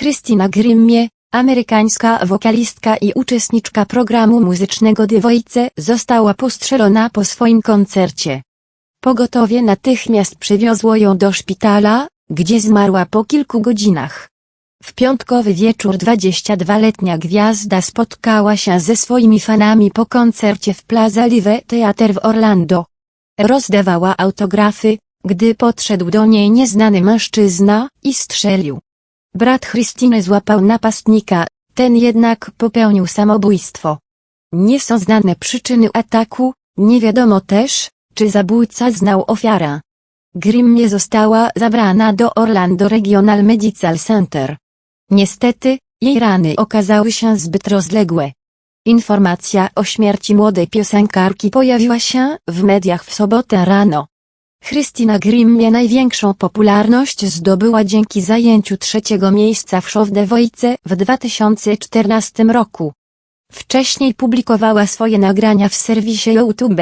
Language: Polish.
Christina Grimmie, amerykańska wokalistka i uczestniczka programu muzycznego Voice została postrzelona po swoim koncercie. Pogotowie natychmiast przywiozło ją do szpitala, gdzie zmarła po kilku godzinach. W piątkowy wieczór 22-letnia gwiazda spotkała się ze swoimi fanami po koncercie w Plaza Live Theater w Orlando. Rozdawała autografy, gdy podszedł do niej nieznany mężczyzna i strzelił. Brat Christiny złapał napastnika, ten jednak popełnił samobójstwo. Nie są znane przyczyny ataku, nie wiadomo też, czy zabójca znał ofiarę. Grimmie została zabrana do Orlando Regional Medical Center. Niestety, jej rany okazały się zbyt rozległe. Informacja o śmierci młodej piosenkarki pojawiła się w mediach w sobotę rano. Christina Grimmie największą popularność zdobyła dzięki zajęciu trzeciego miejsca w Show The Voice w 2014 roku. Wcześniej publikowała swoje nagrania w serwisie YouTube.